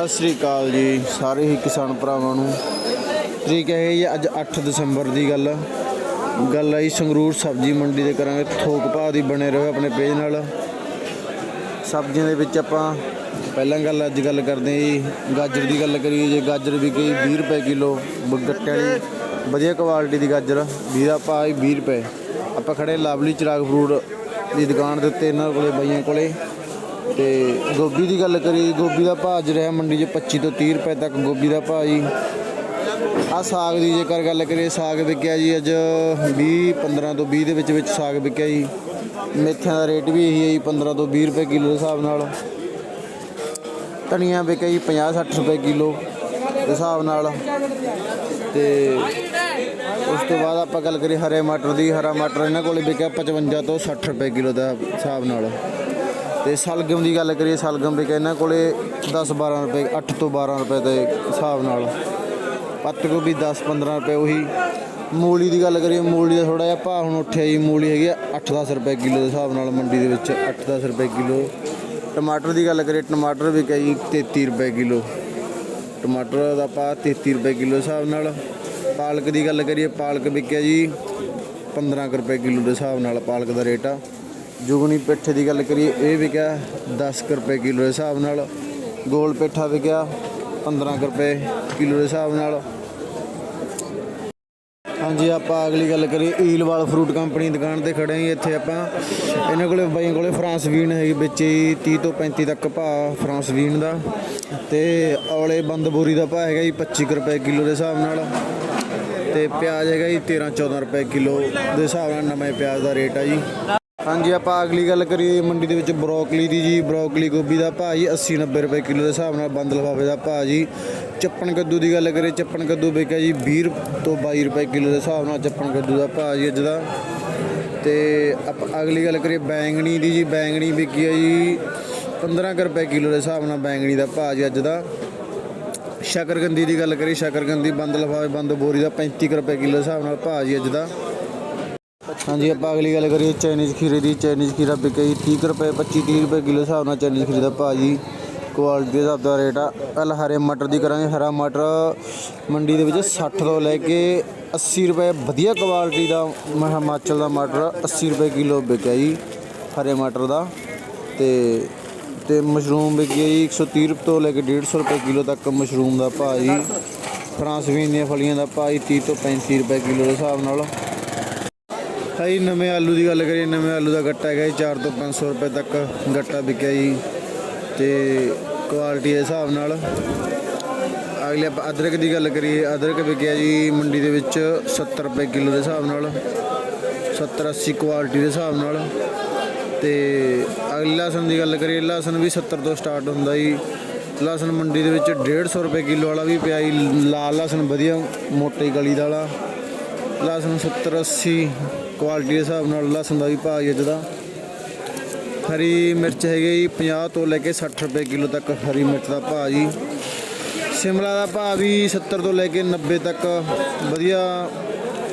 ਸਤਿ ਸ੍ਰੀ ਅਕਾਲ ਜੀ, ਸਾਰੇ ਹੀ ਕਿਸਾਨ ਭਰਾਵਾਂ ਨੂੰ। ਤਰੀਕ ਹੈ ਜੀ ਅੱਜ 8 ਦਸੰਬਰ ਦੀ ਗੱਲ ਗੱਲ ਆਈ ਸੰਗਰੂਰ ਸਬਜ਼ੀ ਮੰਡੀ ਦੇ ਕਰਾਂਗੇ, ਥੋਕ ਭਾਅ ਦੀ ਬਣੇ ਰਹੋ ਆਪਣੇ ਪੇਜ ਨਾਲ। ਸਬਜ਼ੀਆਂ ਦੇ ਵਿੱਚ ਆਪਾਂ ਪਹਿਲਾਂ ਗੱਲ, ਅੱਜ ਗੱਲ ਕਰਦੇ ਹਾਂ ਜੀ, ਗਾਜਰ ਦੀ ਗੱਲ ਕਰੀਏ, ਜੇ ਗਾਜਰ ਵੀ ਜੀ 20 ਰੁਪਏ ਕਿਲੋ ਗੱਟੇ ਵਾਲੀ, ਵਧੀਆ ਕੁਆਲਿਟੀ ਦੀ ਗਾਜਰ 20 ਦਾ ਭਾਅ ਜੀ 20 ਰੁਪਏ। ਆਪਾਂ ਖੜੇ ਲਵਲੀ ਚਿਰਾਗ ਫਰੂਟ ਦੀ ਦੁਕਾਨ ਦੇ ਉੱਤੇ, ਇਹਨਾਂ ਕੋਲੇ, ਬਾਈਆਂ ਕੋਲੇ। ਤੇ ਗੋਭੀ ਦੀ ਗੱਲ ਕਰੀਏ, ਗੋਭੀ ਦਾ ਭਾਅ ਅੱਜ ਰਿਹਾ ਮੰਡੀ 'ਚ 25 ਤੋਂ 30 ਰੁਪਏ ਤੱਕ ਗੋਭੀ ਦਾ ਭਾਅ ਜੀ। ਆ ਸਾਗ ਦੀ ਜੇਕਰ ਗੱਲ ਕਰੀਏ, ਸਾਗ ਵਿਕਿਆ ਜੀ ਅੱਜ 20 15 ਤੋਂ 20 ਦੇ ਵਿੱਚ ਵਿੱਚ ਸਾਗ ਵਿਕਿਆ ਜੀ। ਮੇਥਿਆਂ ਦਾ ਰੇਟ ਵੀ ਇਹੀ ਹੈ ਜੀ 15 ਤੋਂ 20 ਰੁਪਏ ਕਿਲੋ ਦੇ ਹਿਸਾਬ ਨਾਲ। ਧਨੀਆ ਵਿਕਿਆ ਜੀ 50 60 ਰੁਪਏ ਕਿਲੋ ਦੇ ਹਿਸਾਬ ਨਾਲ। ਤੇ ਉਸ ਤੋਂ ਬਾਅਦ ਆਪਾਂ ਗੱਲ ਕਰੀਏ, ਹਰੇ ਮਟਰ ਦੀ, ਹਰਾ ਮਟਰ ਇਹਨਾਂ ਕੋਲੇ ਵਿਕਿਆ 55 ਤੋਂ 60 ਰੁਪਏ ਕਿਲੋ ਦਾ ਹਿਸਾਬ ਨਾਲ। ਤੇ ਸਲਗਮ ਦੀ ਗੱਲ ਕਰੀਏ, ਸਲਗਮ ਵਿਕਿਆ ਇਹਨਾਂ ਕੋਲੇ 10 12 ਰੁਪਏ 8 ਤੋਂ 12 ਰੁਪਏ ਦੇ ਹਿਸਾਬ ਨਾਲ। ਪੱਤ ਗੋਭੀ 10 15 ਰੁਪਏ ਉਹੀ। ਮੂਲੀ ਦੀ ਗੱਲ ਕਰੀਏ, ਮੂਲੀ ਦਾ ਥੋੜਾ ਜਿਹਾ ਭਾਅ ਹੁਣ ਉੱਠਿਆ ਜੀ, ਮੂਲੀ ਹੈਗੀ 8-10 ਰੁਪਏ ਕਿਲੋ ਦੇ ਹਿਸਾਬ ਨਾਲ ਮੰਡੀ ਦੇ ਵਿੱਚ 8-10 ਰੁਪਏ ਕਿਲੋ। ਟਮਾਟਰ ਦੀ ਗੱਲ ਕਰੀਏ, ਟਮਾਟਰ ਵਿਕਿਆ ਜੀ 33 ਰੁਪਏ ਕਿਲੋ। ਟਮਾਟਰ ਦਾ ਭਾਅ 33 ਰੁਪਏ ਕਿਲੋ ਹਿਸਾਬ ਨਾਲ। ਪਾਲਕ ਦੀ ਗੱਲ ਕਰੀਏ, ਪਾਲਕ ਵਿਕਿਆ ਜੀ 15 ਕੁ ਰੁਪਏ ਕਿਲੋ ਦੇ ਹਿਸਾਬ ਨਾਲ ਪਾਲਕ ਦਾ ਰੇਟ ਆ। ਜੁਗਨੀ ਪੇਠੇ ਦੀ ਗੱਲ ਕਰੀਏ, ਇਹ ਵਿਕਿਆ 10 ਕੁ ਰੁਪਏ ਕਿਲੋ ਦੇ ਹਿਸਾਬ ਨਾਲ, ਗੋਲ ਪੇਠਾ ਵਿਕਿਆ 15 ਕੁ ਰੁਪਏ ਕਿਲੋ ਦੇ ਹਿਸਾਬ ਨਾਲ। ਹਾਂਜੀ, ਆਪਾਂ ਅਗਲੀ ਗੱਲ ਕਰੀਏ, ਈਲਵਾਲ ਫਰੂਟ ਕੰਪਨੀ ਦੁਕਾਨ ਤੇ ਖੜੇ ਹਾਂ, ਇੱਥੇ ਆਪਾਂ ਇਹਨਾਂ ਕੋਲੇ, ਬਾਈਆਂ ਕੋਲੇ ਫਰਾਂਸ ਵੀਨ ਹੈਗੀ, ਵਿੱਚ ਹੀ 30 ਤੋਂ 35 ਤੱਕ ਭਾਅ ਫਰਾਂਸ ਵੀਨ ਦਾ। ਤੇ ਔਲੇ ਬੰਦ ਬੋਰੀ ਦਾ ਭਾਅ ਹੈਗਾ ਜੀ 25 ਕੁ ਰੁਪਏ ਕਿਲੋ ਦੇ ਹਿਸਾਬ ਨਾਲ। ਤੇ ਪਿਆਜ਼ ਹੈਗਾ ਜੀ 13 14 ਰੁਪਏ ਕਿਲੋ ਦੇ ਹਿਸਾਬ ਨਾਲ ਨਵੇਂ ਪਿਆਜ਼ ਦਾ ਰੇਟ ਆ ਜੀ। ਹਾਂਜੀ, ਆਪਾਂ ਅਗਲੀ ਗੱਲ ਕਰੀਏ ਮੰਡੀ ਦੇ ਵਿੱਚ ਬਰੋਕਲੀ ਦੀ ਜੀ। ਬਰੋਕਲੀ ਗੋਭੀ ਦਾ ਭਾਅ ਜੀ 80 90 ਰੁਪਏ ਕਿਲੋ ਦੇ ਹਿਸਾਬ ਨਾਲ ਬੰਦ ਲਫਾਫੇ ਦਾ ਭਾਅ ਜੀ। ਚੱਪਣ ਕੱਦੂ ਦੀ ਗੱਲ ਕਰੀਏ, ਚੱਪਣ ਕੱਦੂ ਵਿਕਿਆ ਜੀ 20 ਤੋਂ 22 ਰੁਪਏ ਕਿਲੋ ਦੇ ਹਿਸਾਬ ਨਾਲ ਚੱਪਣ ਕੱਦੂ ਦਾ ਭਾਅ ਜੀ ਅੱਜ ਦਾ। ਤੇ ਆਪਾਂ ਅਗਲੀ ਗੱਲ ਕਰੀਏ ਬੈਂਗਣੀ ਦੀ ਜੀ। ਬੈਂਗਣੀ ਵਿਕੀ ਹੈ ਜੀ 15 ਕੁ ਰੁਪਏ ਕਿਲੋ ਦੇ ਹਿਸਾਬ ਨਾਲ ਬੈਂਗਣੀ ਦਾ ਭਾਅ ਜੀ ਅੱਜ ਦਾ। ਸ਼ਕਰਗੰਦੀ ਦੀ ਗੱਲ ਕਰੀਏ ਸ਼ਕਰਗੰਦੀ ਬੰਦ ਲਫਾਫੇ, ਬੰਦ ਬੋਰੀ ਦਾ 35 ਕੁ ਰੁਪਏ ਕਿਲੋ ਦੇ ਹਿਸਾਬ ਨਾਲ ਭਾਅ ਜੀ ਅੱਜ ਦਾ। ਹਾਂਜੀ, ਆਪਾਂ ਅਗਲੀ ਗੱਲ ਕਰੀਏ ਚਾਈਨੀਜ਼ ਖੀਰੇ ਦੀ। ਚਾਈਨੀਜ਼ ਖੀਰਾ ਵਿਕਿਆ ਜੀ 30 ਕੁ ਰੁਪਏ 25 30 ਰੁਪਏ ਕਿਲੋ ਹਿਸਾਬ ਨਾਲ ਚਾਈਨੀਜ਼ ਖੀਰੇ ਦਾ ਭਾਅ ਜੀ। ਕੁਆਲਿਟੀ ਦੇ ਹਿਸਾਬ ਦਾ ਰੇਟ ਆ। ਕੱਲ ਹਰੇ ਮਟਰ ਦੀ ਕਰਾਂਗੇ। ਹਰਾ ਮਟਰ ਮੰਡੀ ਦੇ ਵਿੱਚ 60 ਤੋਂ ਲੈ ਕੇ 80 ਰੁਪਏ, ਵਧੀਆ ਕੁਆਲਿਟੀ ਦਾ ਹਿਮਾਚਲ ਦਾ ਮਟਰ 80 ਰੁਪਏ ਕਿਲੋ ਵਿਕਿਆ ਜੀ ਹਰੇ ਮਟਰ ਦਾ। ਤੇ ਤੇ ਮਸ਼ਰੂਮ ਵਿਕੀ ਜੀ 130 ਰੁਪਏ ਤੋਂ ਲੈ ਕੇ 150 ਰੁਪਏ ਕਿਲੋ ਤੱਕ ਮਸ਼ਰੂਮ ਦਾ ਭਾਅ ਜੀ। ਫਰਾਂਸਵੀਨ ਦੀਆਂ ਫਲੀਆਂ ਦਾ ਭਾਅ ਜੀ 30 ਤੋਂ 35 ਰੁਪਏ ਕਿਲੋ ਦੇ ਹਿਸਾਬ ਨਾਲ। ਭਾਈ, ਨਵੇਂ ਆਲੂ ਦੀ ਗੱਲ ਕਰੀਏ, ਨਵੇਂ ਆਲੂ ਦਾ ਗੱਟਾ ਹੈਗਾ ਜੀ 4 ਤੋਂ 500 ਰੁਪਏ ਤੱਕ ਗੱਟਾ ਵਿਕਿਆ ਜੀ। ਤੇ ਕੁਆਲਿਟੀ ਦੇ ਹਿਸਾਬ ਨਾਲ ਅਗਲੇ ਆਪਾਂ ਅਦਰਕ ਦੀ ਗੱਲ ਕਰੀਏ, ਅਦਰਕ ਵਿਕਿਆ ਜੀ ਮੰਡੀ ਦੇ ਵਿੱਚ 70 ਰੁਪਏ ਕਿਲੋ ਦੇ ਹਿਸਾਬ ਨਾਲ 70 80 ਕੁਆਲਿਟੀ ਦੇ ਹਿਸਾਬ ਨਾਲ। ਤੇ ਅਗਲੇ ਲਸਣ ਦੀ ਗੱਲ ਕਰੀਏ, ਲਸਣ ਵੀ 70 ਤੋਂ ਸਟਾਰਟ ਹੁੰਦਾ ਜੀ। ਲਸਣ ਮੰਡੀ ਦੇ ਵਿੱਚ 150 ਰੁਪਏ ਕਿਲੋ ਵਾਲਾ ਵੀ ਪਿਆ ਜੀ, ਲਾਲ ਲਸਣ ਵਧੀਆ, ਮੋਟੇ ਗਲੀ ਦਾ ਵਾਲਾ। ਲਸਣ 70 80 ਕੁਆਲਿਟੀ ਦੇ ਹਿਸਾਬ ਨਾਲ ਲਸਣ ਦਾ ਵੀ ਭਾਅ ਜੀ ਅੱਜ ਦਾ। ਹਰੀ ਮਿਰਚ ਹੈਗੀ ਜੀ 50 ਤੋਂ ਲੈ ਕੇ 60 ਰੁਪਏ ਕਿਲੋ ਤੱਕ ਹਰੀ ਮਿਰਚ ਦਾ ਭਾਅ ਜੀ। ਸ਼ਿਮਲਾ ਦਾ ਭਾਅ ਵੀ 70 ਤੋਂ ਲੈ ਕੇ 90 ਤੱਕ। ਵਧੀਆ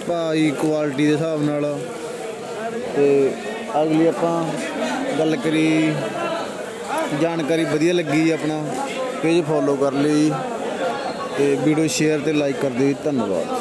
ਭਾਅ ਜੀ ਕੁਆਲਿਟੀ ਦੇ ਹਿਸਾਬ ਨਾਲ। ਤੇ ਅਗਲੀ ਆਪਾਂ ਗੱਲ ਕਰੀ, ਜਾਣਕਾਰੀ ਵਧੀਆ ਲੱਗੀ ਜੀ ਆਪਣਾ। ਪੇਜ ਫੋਲੋ ਕਰ ਲਈ ਜੀ। ਤੇ ਵੀਡੀਓ ਸ਼ੇਅਰ ਤੇ ਲਾਈਕ ਕਰ ਦਿਓ ਜੀ। ਧੰਨਵਾਦ।